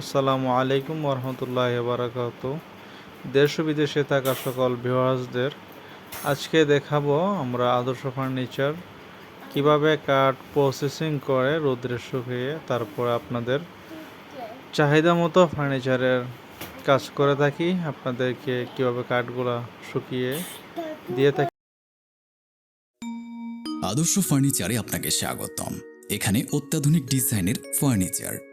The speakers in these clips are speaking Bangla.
আসসালামু আলাইকুম রহমতুল্লাহ বারাকাত দেশ বিদেশে থাকা সকল ভিউয়ার্সদের আজকে দেখাবো আমরা আদর্শ ফার্নিচার কীভাবে কাঠ প্রসেসিং করে রোদ্রে শুকিয়ে তারপর আপনাদের চাহিদা মতো ফার্নিচারের কাজ করে থাকি, আপনাদেরকে কীভাবে কাঠগুলা শুকিয়ে দিয়ে থাকি। আদর্শ ফার্নিচারে আপনাকে স্বাগতম। এখানে অত্যাধুনিক ডিজাইনের ফার্নিচার।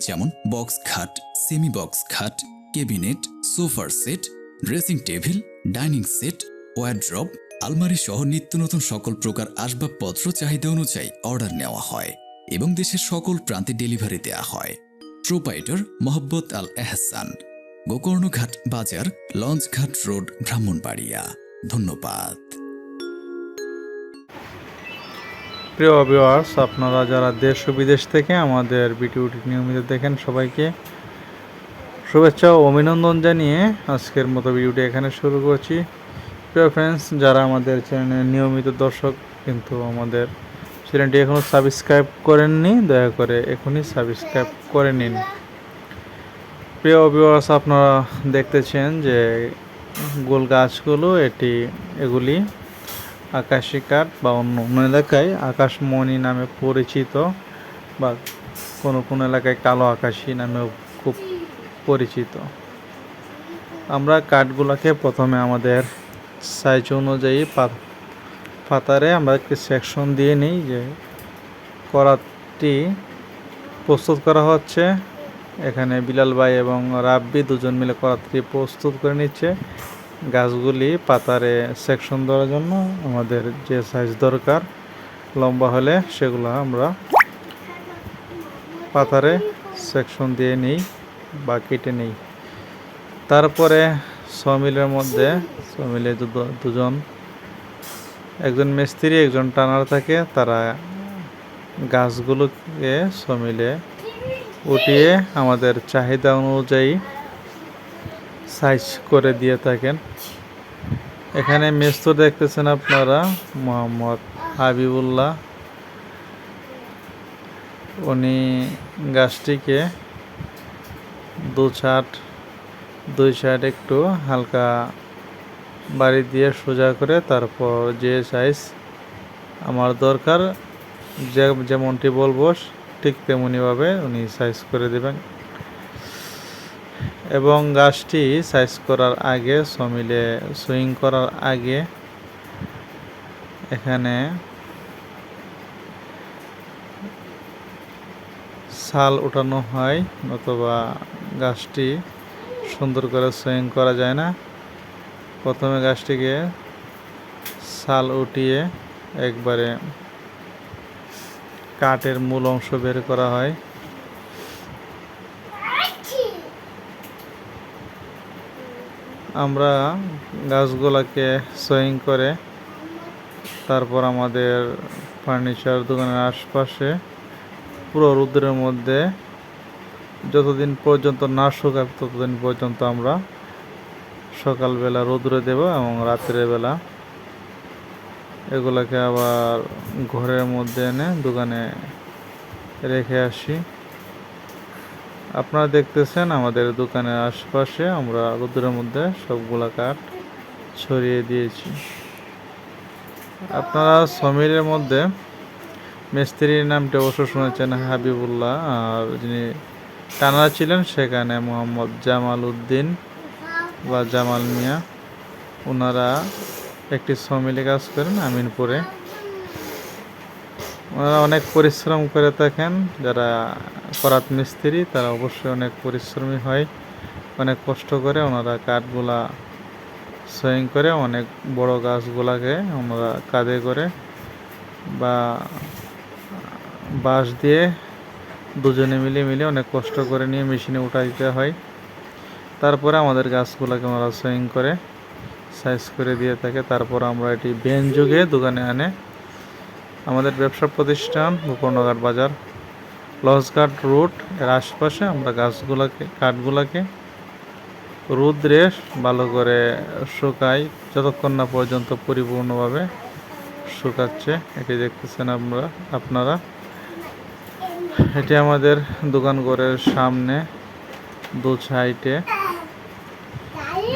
যেমন বক্স খাট সেমি বক্স খাট কেবিনেট সোফার set dressing table dining set wardrobe আলমারি সহ নিত্য নতুন সকল প্রকার আসবাবপত্র চাহিদা অনুযায়ী অর্ডার নেওয়া হয় এবং দেশের সকল প্রান্তে ডেলিভারি দেওয়া হয়। প্রোপাইটার মোহাম্মদ আল এহসান। গোকর্ণঘাট বাজার, লঞ্চঘাট রোড, ব্রাহ্মণবাড়িয়া। ধন্যবাদ। প্রিয় ভিউয়ার্স আপনারা যারা দেশ ও বিদেশ থেকে আমাদের ভিডিওটি নিয়মিত দেখেন সবাইকে শুভেচ্ছা ও অভিনন্দন জানিয়ে আজকের মতো ভিডিওটি এখানে শুরু করছি। প্রিয় ফ্রেন্ডস যারা আমাদের চ্যানেলের নিয়মিত দর্শক, কিন্তু আমাদের চ্যানেলটি এখনও সাবস্ক্রাইব করেননি, দয়া করে এখনই সাবস্ক্রাইব করে নিন। প্রিয় ভিউয়ার্স আপনারা দেখতেছেন যে গোল গাছগুলো, এটি, এগুলি আকাশি কাঠ বা অন্য অন্য এলাকায় আকাশমণি নামে পরিচিত বা কোনো কোনো এলাকায় কালো আকাশি নামেও খুব পরিচিত। আমরা কাঠগুলোকে প্রথমে আমাদের সাইজ অনুযায়ী পাতারে আমরা একটি সেকশন দিয়ে নিই যে করাতটি প্রস্তুত করা হচ্ছে। এখানে বিলাল ভাই এবং রাব্বি দুজন মিলে করাতটি প্রস্তুত করে নিচ্ছে। গাছগুলি পাতারে সেকশন দেওয়ার জন্য আমাদের যে সাইজ দরকার, লম্বা হলে সেগুলো আমরা পাতারে সেকশন দিয়ে নিই বা কেটে নিই। তারপরে সমিলের মধ্যে সমিলে দুজন, একজন মিস্ত্রি, একজন টানার থাকে, তারা গাছগুলোকে সমিলে উঠিয়ে আমাদের চাহিদা অনুযায়ী সাইজ করে দিয়ে থাকেন। এখানে মেস্তু দেখতেছেন আপনারা, মোহাম্মদ হাবিবুল্লাহ। উনি গাছটিকে দু ছাট, দুই সাইড একটু হালকা বাড়ি দিয়ে সোজা করে তারপর যে সাইজ আমার দরকার, যে যেমনটি বলব, ঠিক তেমনিভাবে উনি সাইজ করে দেবেন। এবং গাছটি সাইজ করার আগে, সমিলে সুইং করার আগে এখানে ছাল উঠানো হয় অথবা গাছটি সুন্দর করে সুইং করা যায় না। প্রথমে গাছটিকে ছাল উঠিয়ে একবারে কাঠের মূল অংশ বের করা হয়। আমরা গাছগুলোকে সোয়িং করে তারপর আমাদের ফার্নিচার দোকানের আশপাশে পুরো রৌদ্রের মধ্যে যতদিন পর্যন্ত না শুকাবে ততদিন পর্যন্ত আমরা সকালবেলা রৌদ্রে দেব এবং রাত্রের বেলা এগুলোকে আবার ঘরের মধ্যে এনে দোকানে রেখে আসি। আপনারা দেখতেছেন আমাদের দোকানের আশপাশে, আমরা রোদ্রের মধ্যে সবগুলা কাঠ ছড়িয়ে দিয়েছি। আপনারা সমিরের মধ্যে মিস্ত্রির নামটা অবশ্য শুনেছেন হাবিবুল্লাহ, আর যিনি টানা ছিলেন সেখানে মোহাম্মদ জামাল উদ্দিন বা জামাল মিয়া। ওনারা একটি সমিলে কাজ করেন আমিনপুরে। ওনারা অনেক পরিশ্রম করে থাকেন, যারা করাত মিস্ত্রি, তারা অবশ্যই অনেক পরিশ্রমী হয়, অনেক কষ্ট করে ওনারা কাঠগুলা সোয়িং করে অনেক বড় গাছগুলাকে ওনারা কাঁধে করে বা বাঁশ দিয়ে দুজনে মিলে মিলে অনেক কষ্ট করে নিয়ে মেশিনে উঠা দিতে হয়। তারপরে আমাদের গাছগুলোকে ওনারা সুইং করে, সাইজ করে দিয়ে থাকে। তারপর আমরা এটি বেন যুগে দোকানে আনে। আমাদের ব্যবসা প্রতিষ্ঠান গোপর্ণঘাট বাজার লসঘাট রুট এর আশপাশে আমরা গাছগুলোকে, কাঠগুলোকে রুদ্রে ভালো করে শুকাই, যতক্ষণ না পর্যন্ত পরিপূর্ণভাবে শুকাচ্ছে এটি দেখতেছেন আমরা, আপনারা। এটি আমাদের দোকান ঘরের সামনে, দু সাইডে।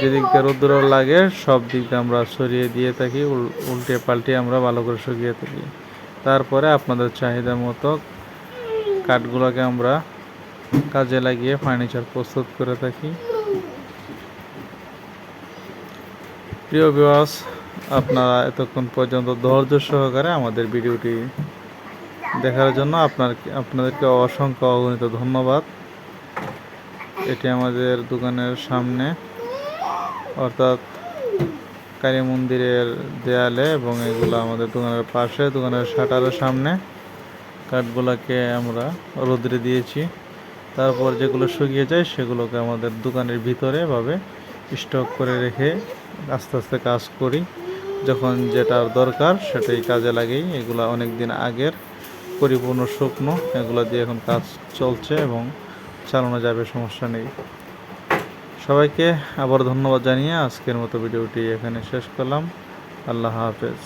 যেদিক দিয়ে রোদ্র লাগে, সব দিক দিয়ে আমরা সরিয়ে দিয়ে থাকি, উল- উল্টে পাল্টে আমরা ভালো করে শুকিয়ে থাকি। তারপরে আপনাদের চাহিদা মতো কাঠগুলোকে আমরা কাজে লাগিয়ে ফার্নিচার প্রস্তুত করে থাকি। প্রিয় বিওয়াস আপনারা এতক্ষণ পর্যন্ত ধৈর্য সহকারে আমাদের ভিডিওটি দেখার জন্য আপনার আপনাদেরকে অসংখ্য অগণিত ধন্যবাদ। এটি আমাদের দোকানের সামনে। অর্থাৎ কালী মন্দিরের দেয়ালে এবং এগুলো আমাদের দোকানের পাশে, দোকানের শাটারের সামনে। কাঠগুলোকে আমরা রোদ্রে দিয়েছি। তারপর যেগুলো শুকিয়ে যায় সেগুলোকে আমাদের দোকানের ভিতরে এভাবে স্টক করে রেখে আস্তে আস্তে কাজ করি। যখন যেটার দরকার সেটাই কাজে লাগেই। এগুলো অনেক দিন আগের পরিপূর্ণ শুকনো। এগুলো দিয়ে এখন কাজ চলছে এবং চালানো যাবে, সমস্যা নেই। সবাইকে আবার ধন্যবাদ জানিয়ে আজকের মতো ভিডিওটি এখানে শেষ করলাম। আল্লাহ হাফেজ।